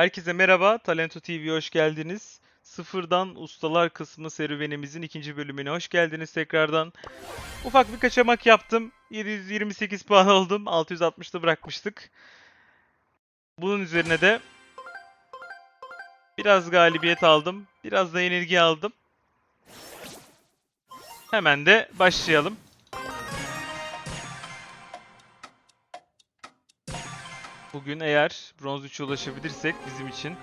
Herkese merhaba, Talento TV'ye hoş geldiniz. Sıfırdan ustalar kısmı serüvenimizin ikinci bölümüne hoş geldiniz tekrardan. Ufak bir kaçamak yaptım. 728 puan oldum. 660'da bırakmıştık. Bunun üzerine de biraz galibiyet aldım. Biraz da yenilgi aldım. Hemen de başlayalım. Bugün eğer bronz 3'e ulaşabilirsek bizim için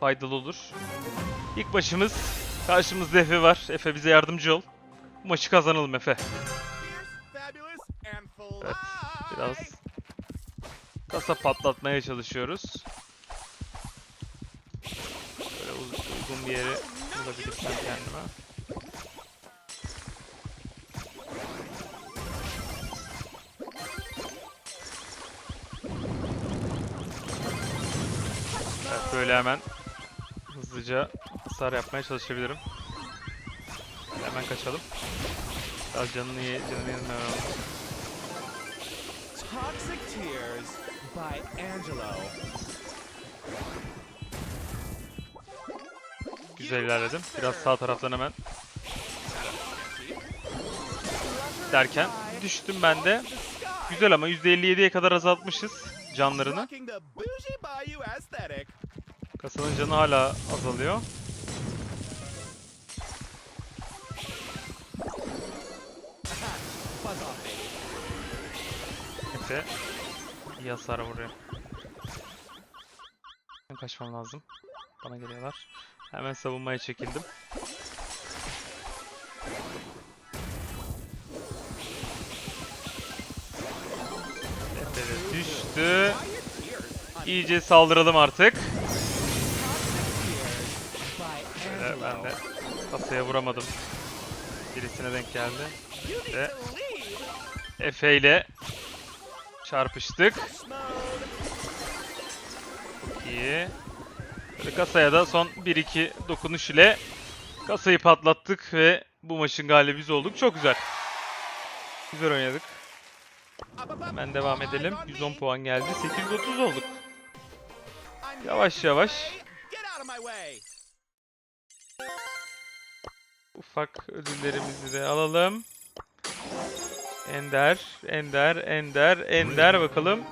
faydalı olur. İlk başımız karşımızda Efe var. Efe bize yardımcı ol. Bu maçı kazanalım Efe. Evet, biraz kasa patlatmaya çalışıyoruz. Böyle uygun bir yere bulabilirsem kendime. Böyle hemen hızlıca hasar yapmaya çalışabilirim. Hemen kaçalım. Biraz canını ye, canını alalım. Toxic Tears by Angelo. Güzel ilerledim. Biraz sağ taraftan hemen derken düştüm ben de. Güzel ama %57'ye kadar azaltmışız canlarını. Rocking the bougie bayou aesthetic. Kasanın canı hala azalıyor. Efe iyi hasar vuruyor. Kaçmam lazım. Bana geliyorlar. Hemen savunmaya çekildim. De düştü. İyice saldıralım artık. Kasaya vuramadım. Birisine denk geldi. Ve. Efe ile çarpıştık. Mode. İyi. Böyle kasaya da son 1-2 dokunuş ile kasayı patlattık ve bu maçın galibi biz olduk. Çok güzel. Güzel oynadık. Hemen devam edelim. on me. 110 puan geldi. 830 olduk. Yavaş yavaş. Ufak ödüllerimizi de alalım. Ender, Ender, Ender, Ender bakalım.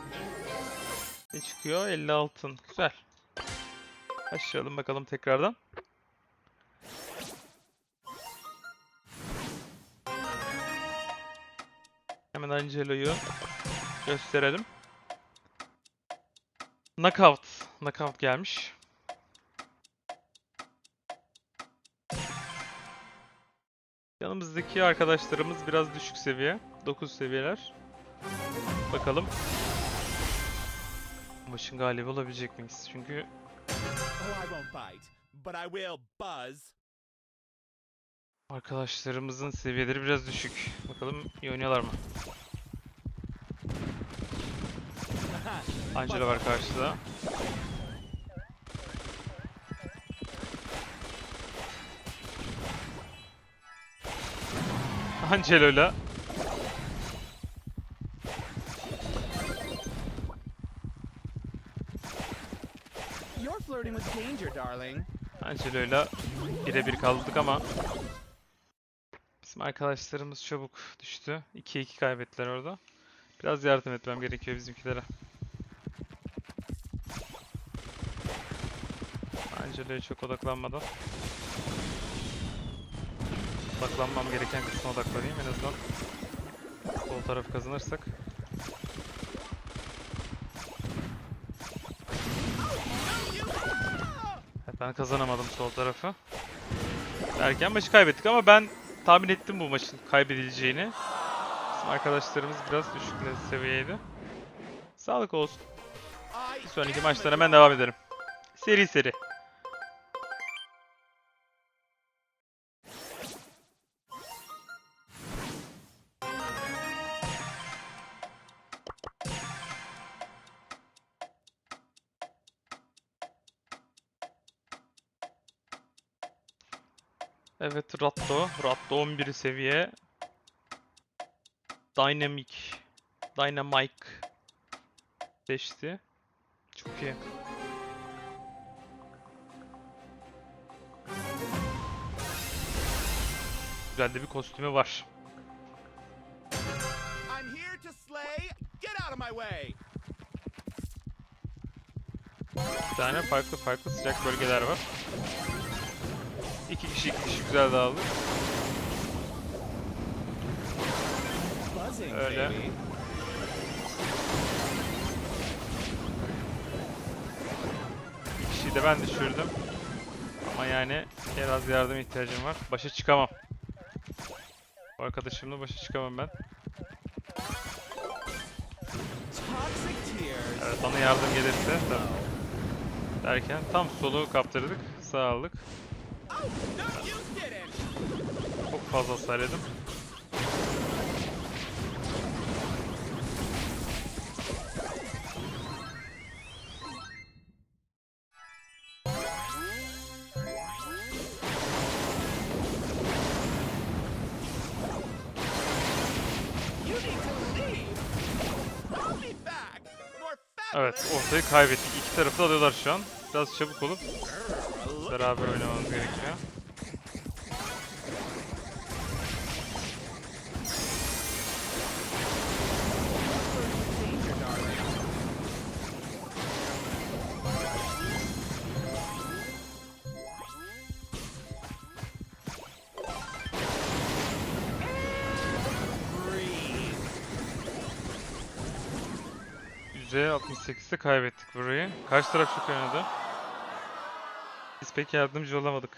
Ne çıkıyor? 50 altın. Güzel. Başlayalım bakalım tekrardan. Hemen Angelo'yu gösterelim. Knockout. Knockout gelmiş. Yanımızdaki arkadaşlarımız biraz düşük seviye. 9 seviyeler. Bakalım. Maçın galibi olabilecek miyiz? Çünkü arkadaşlarımızın seviyeleri biraz düşük. Bakalım iyi oynuyorlar mı? Angela var karşıda. Angelo'yla. Angelo'yla birebir kaldık ama bizim arkadaşlarımız çabuk düştü. 2-2 kaybettiler orada. Biraz yardım etmem gerekiyor bizimkilere. Angelo'ya çok odaklanmadan. Odaklanmam gereken kısma odaklanayım en azından. Sol tarafı kazanırsak. Ben kazanamadım sol tarafı. Derken maçı kaybettik ama ben tahmin ettim bu maçın kaybedileceğini. Bizim arkadaşlarımız biraz düşük seviyeydi. Sağlık olsun. Bir sonraki maçlara hemen devam ederim. Seri seri. Evet Ratto. Ratto 11 seviye. Dynamic. Dynamic. Seçti. Çok iyi. Güzel de bir kostümü var. Bir tane farklı farklı sıcak bölgeler var. İki kişi iki kişi güzel. Buzzing, Öyle. Bir kişiyi de ben düşürdüm. Ama yani biraz yardım ihtiyacım var. Başa çıkamam. Bu arkadaşımla başa çıkamam ben. Evet bana yardım gelirse tabii. Derken tam solu kaptırdık. Sağ aldık. Çok fazla hasar Evet ortayı kaybettik. İki tarafı da alıyorlar şu an. Biraz çabuk olup beraber oynamamız gerekiyor. danger, darling. Breathe. %68'de kaybettik burayı. Karşı taraf çok oynadı. Biz pek yardımcı olamadık.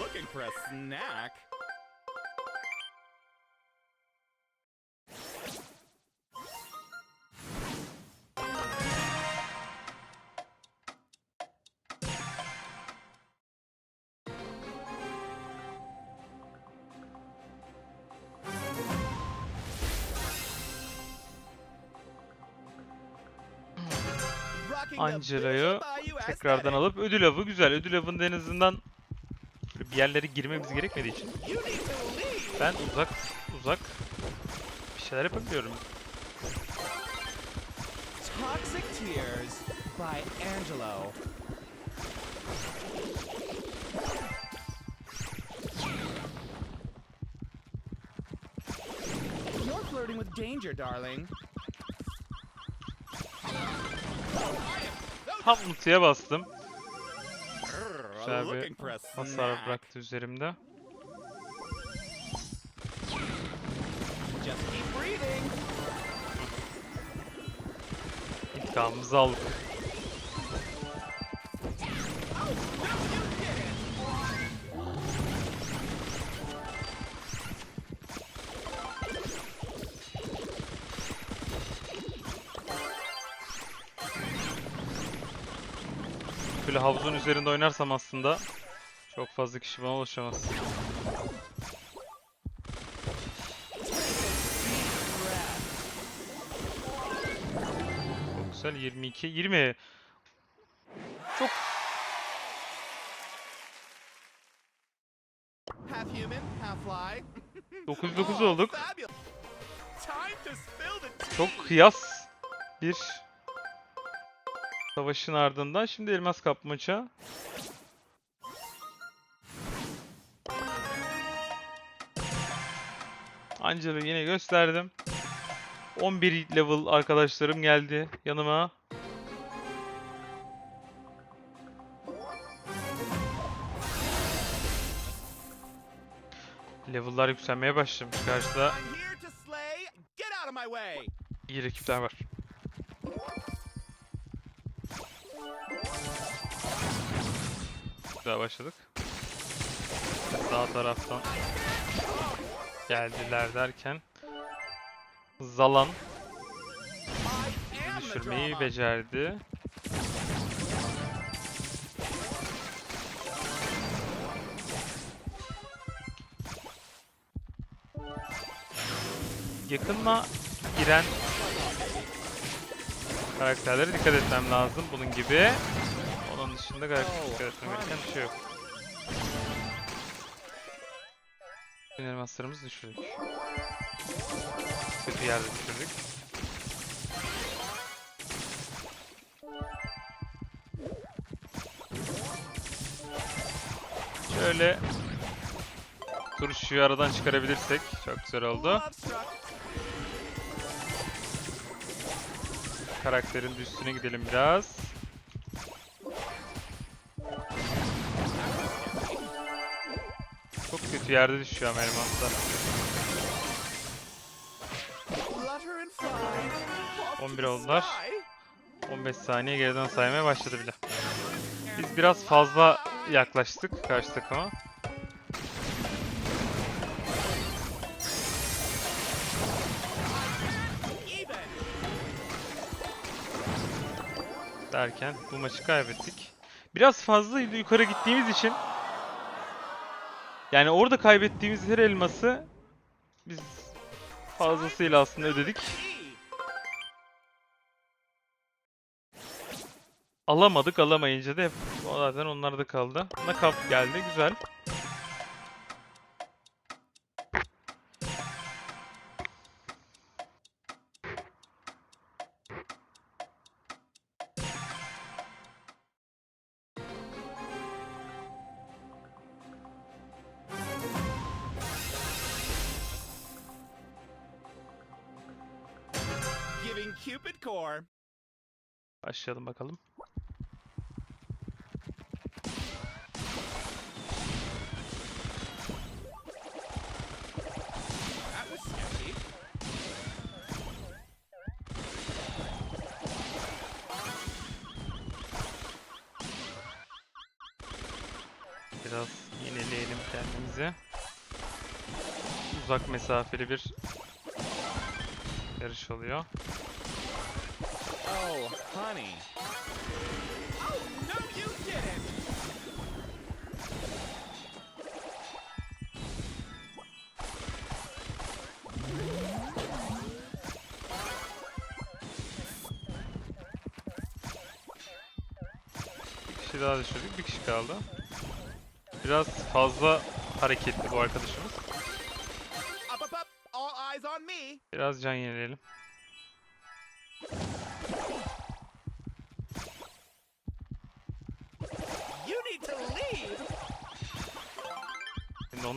Looking for a snack. Angela'yı Tekrardan alıp ödül avı güzel. Ödül avında en azından bir yerlere girmemiz gerekmediği için ben uzak uzak bir şeyler yapabiliyorum. Toxic Tears by Angelo. You're flirting with danger, darling. Tam mutluya bastım. Güzel bir hasar bıraktı üzerimde. İntikamımızı aldık. Havuzun üzerinde oynarsam aslında çok fazla kişi bana ulaşamaz. Çok güzel 22 20 çok Half human, half fly. 9 9 Oh, olduk. tea. Çok kıyas bir savaşın ardından şimdi elmas kapmaca. Angel'ı yine gösterdim. 11 level arkadaşlarım geldi yanıma. Level'lar yükselmeye başlamış. Karşıda iyi rakipler var. Güzel başladık. Sağ taraftan geldiler derken Zalan düşürmeyi becerdi. Yakınma giren karakterlere dikkat etmem lazım bunun gibi. Dışında gayet dikkat etmem gereken bir şey yok. Bütün elmaslarımızı düşürdük. kötü yerde düşürdük. Şöyle turşuyu aradan çıkarabilirsek çok güzel oldu. Karakterin üstüne gidelim biraz. Kötü yerde düşüyor ama elmaslar. Flutter and fly. Off to 11 the oldular. sky. 15 saniye geriden saymaya başladı bile. Biz biraz fazla yaklaştık karşı takıma. Derken bu maçı kaybettik. Biraz fazla yukarı gittiğimiz için yani orada kaybettiğimiz her elması biz fazlasıyla aslında ödedik. Alamadık alamayınca da hep zaten onlarda kaldı. Nakap geldi güzel. Cupid core. Başlayalım bakalım. Biraz yenileyelim kendimizi. Uzak mesafeli bir yarış oluyor. Oh, honey. Oh, no, you didn't. Bir kişi daha düşürdük. Bir kişi kaldı. Biraz fazla hareketli bu arkadaşımız. Biraz can yenileyelim.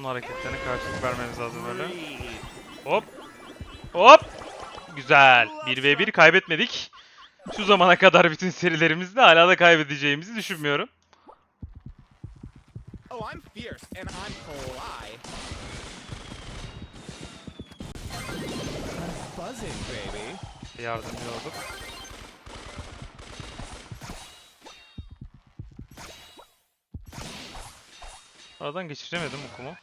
Onun hareketlerine karşılık vermemiz lazım böyle. Hop. Hop. Güzel. 1v1 kaybetmedik. Şu zamana kadar bütün serilerimizde hala da kaybedeceğimizi düşünmüyorum. Oh. Yardımcı olduk. Aradan geçiremedim okumu.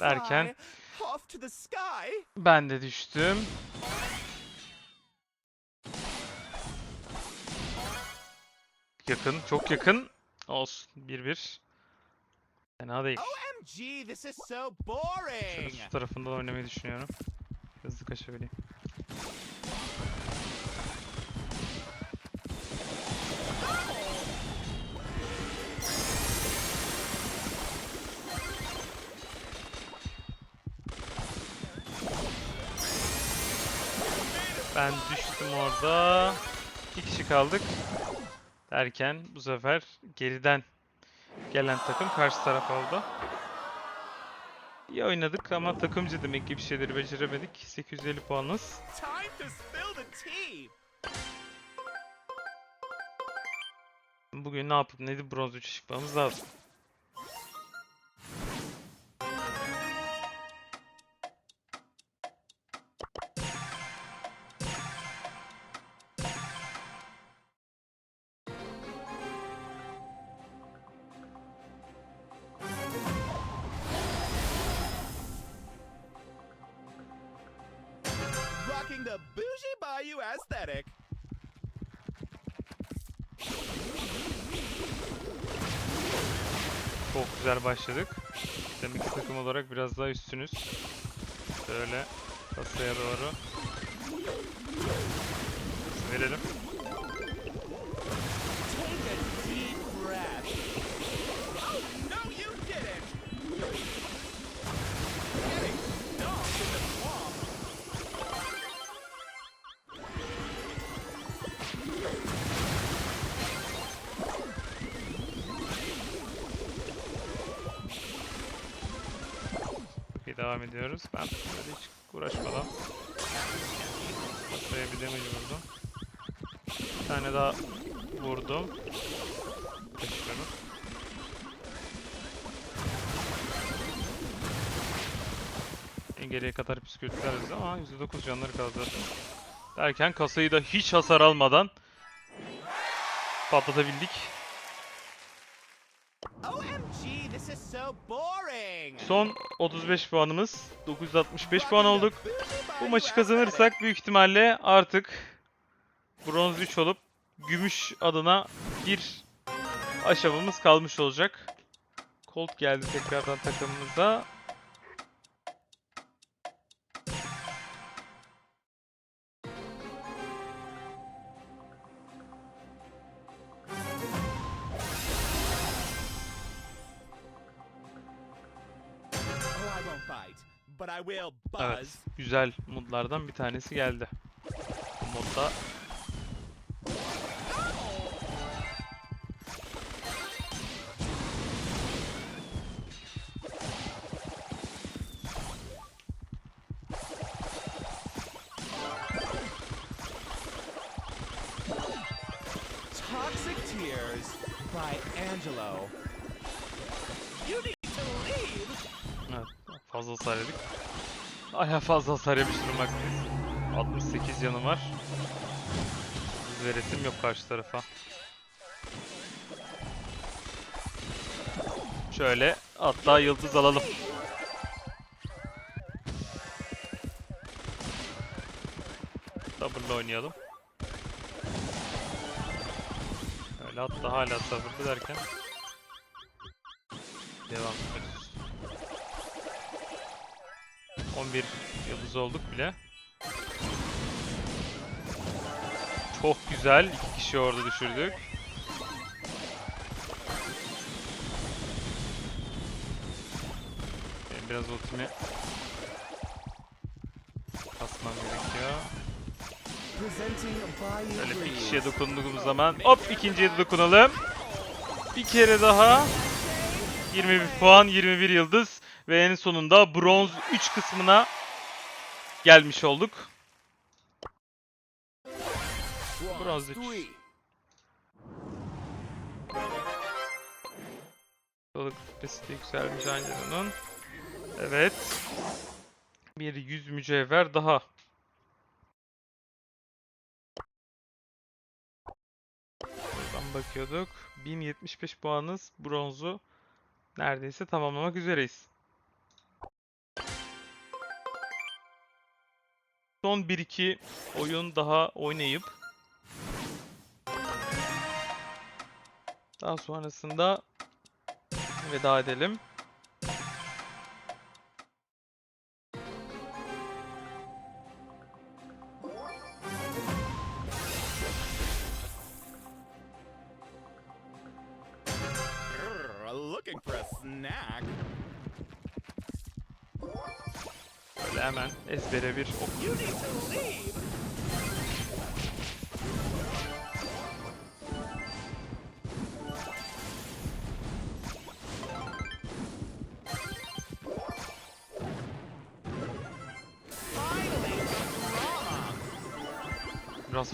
Derken-. Ben de düştüm. Yakın, çok yakın. Olsun. 1-1. Fena değil. OMG, this is so Şöyle boring. su tarafından oynamayı düşünüyorum. Hızlı kaçabileyim. Ben düştüm orada. İki kişi kaldık. Derken bu sefer geriden gelen takım karşı taraf oldu. İyi oynadık ama takımcı demek ki bir şeyleri beceremedik. 850 puanız. Bugün ne yapıp neydi bronz 3'e çıkmamız lazım. Rocking the bougie bayou aesthetic. Çok güzel başladık. Demek ki takım olarak biraz daha üstünüz. Şöyle kasaya doğru. Verelim. Ediyoruz. Ben hiç uğraşmadan masaya bir damage vurdum. Bir tane daha vurdum. Kaçıyorum. Geriye kadar püskürtüleriz ama %9 canları kaldı. Derken kasayı da hiç hasar almadan patlatabildik. OMG, this is so boring. Son 35 puanımız. 965 puan olduk. Bu maçı kazanırsak büyük ihtimalle artık bronz 3 olup gümüş adına bir aşamamız kalmış olacak. Colt geldi tekrardan takımımıza. Evet, güzel modlardan bir tanesi geldi. Bu modda Aya fazla hasar yemiş durmaktayız. 68 yanı var. Hız veresim yok karşı tarafa. Şöyle hatta yıldız alalım. Sabırla oynayalım. Öyle hatta hala sabırlı derken devam ediyoruz. 11 yıldız olduk bile. Çok güzel. iki kişi orada düşürdük. Benim biraz ultimi kasmam gerekiyor. Böyle bir kişiye dokunduğumuz zaman hop ikinciye de dokunalım. Bir kere daha. 21 puan, 21 yıldız ve en sonunda bronz 3 kısmına gelmiş olduk. Bronz üç. Balık kütlesi de yükselmiş Angelo'nun. Evet. Bir 100 mücevher daha. Buradan bakıyorduk. 1075 puanız bronzu neredeyse tamamlamak üzereyiz. Son 1-2 oyun daha oynayıp daha sonrasında veda edelim.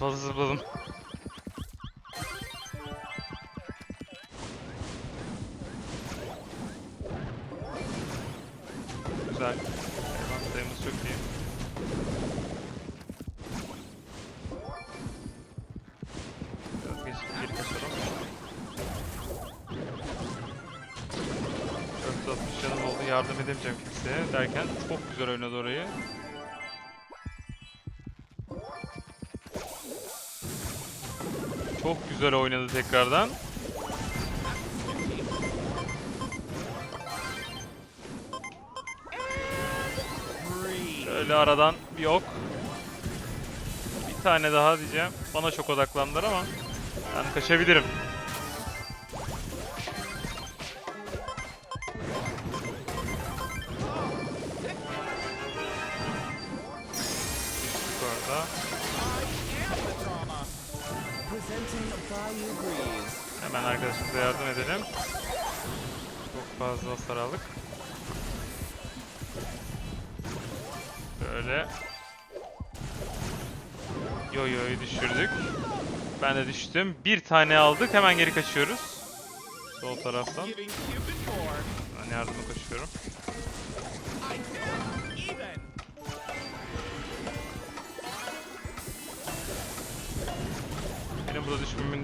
Fazla zıpladım. Güzel. Hayvan sayımız çok iyi. Biraz geç, geri kaçalım. 460 canım oldu. Yardım edemeyeceğim kimseye derken çok güzel oynadı orayı. Çok güzel oynadı tekrardan. Şöyle aradan bir ok. Bir tane daha diyeceğim. Bana çok odaklandılar ama ben kaçabilirim. Hemen arkadaşımıza yardım edelim. Çok fazla hasar aldık. Şöyle. Yo-yo'yu düşürdük. Ben de düştüm. Bir tane aldık. Hemen geri kaçıyoruz. Sol taraftan. Ben yardıma koşuyorum.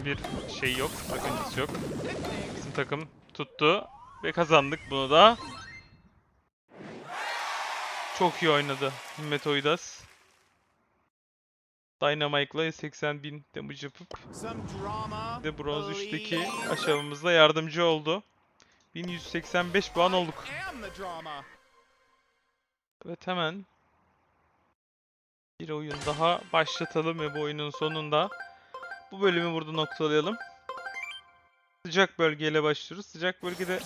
Bir şeyi yok. Sakıncası yok. Bizim takım tuttu. Ve kazandık bunu da. Çok iyi oynadı Himmet Oydas. Dynamite'la 80 bin damage yapıp de bronz 3'teki Believe. aşamamızda yardımcı oldu. 1185 puan olduk. Evet hemen bir oyun daha başlatalım ve bu oyunun sonunda bu bölümü burada noktalayalım. Sıcak bölgeyle başlıyoruz. Sıcak bölgede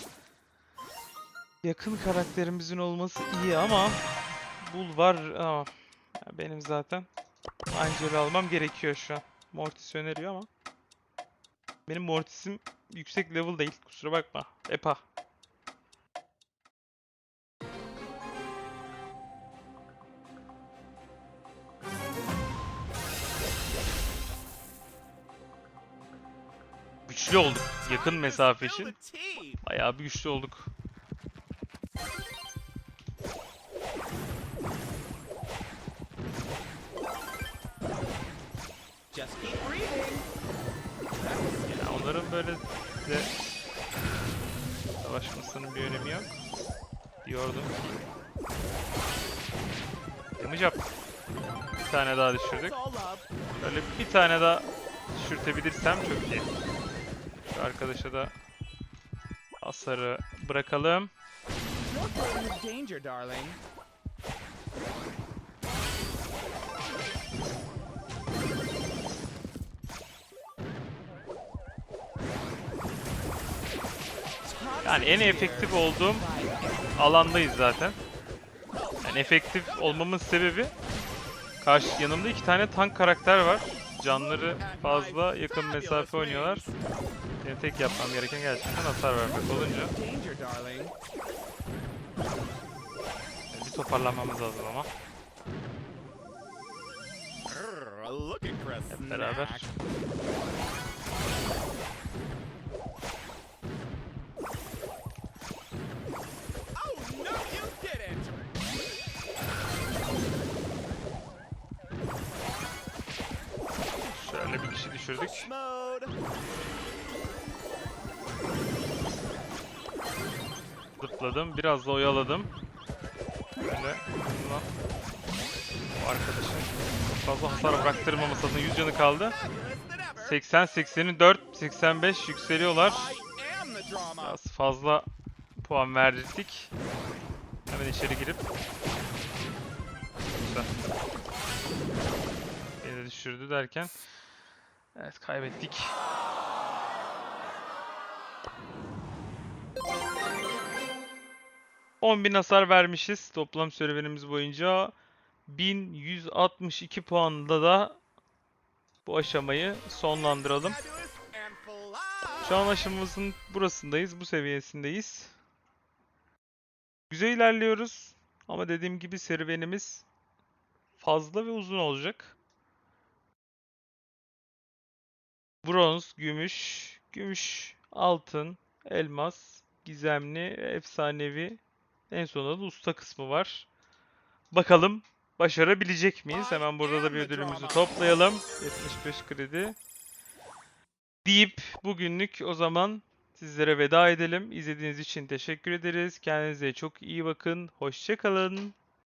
yakın karakterimizin olması iyi ama Bul var ama benim zaten Angela almam gerekiyor şu an. Mortis öneriyor ama benim Mortis'im yüksek level değil kusura bakma. Epa. Güçlü olduk. Yakın mesafe için bayağı bir güçlü olduk. Yani onların böyle de savaşmasının bir önemi yok. Diyordum ki. Damage up. Bir tane daha düşürdük. Böyle bir tane daha düşürtebilirsem çok iyi. Arkadaşa da hasarı bırakalım. Yani en efektif olduğum alandayız zaten. Yani efektif olmamın sebebi karşı yanımda iki tane tank karakter var. Canları fazla yakın mesafe oynuyorlar. Benim tek yapmam gereken gerçekten hasar vermek olunca bir toparlanmamız lazım ama. Hep beraber. Şöyle bir kişi düşürdük. Zıpladım. Biraz da oyaladım. Böyle bununla bu arkadaşın fazla hasar bıraktırmaması adına 100 canı kaldı. Fabulous than ever. 80, 84, 85 yükseliyorlar. Biraz fazla puan verdirdik. Hemen içeri girip Güzel. Beni düşürdü derken Evet kaybettik. Bin hasar vermişiz toplam serüvenimiz boyunca. 1162 puanla da bu aşamayı sonlandıralım. Şu an aşamamızın burasındayız, bu seviyesindeyiz. Güzel ilerliyoruz ama dediğim gibi serüvenimiz fazla ve uzun olacak. Bronz, gümüş, gümüş, altın, elmas, gizemli, efsanevi, en sonunda da usta kısmı var. Bakalım başarabilecek miyiz? Hemen burada da bir ödülümüzü toplayalım. 75 kredi deyip bugünlük o zaman sizlere veda edelim. İzlediğiniz için teşekkür ederiz. Kendinize çok iyi bakın. Hoşça kalın.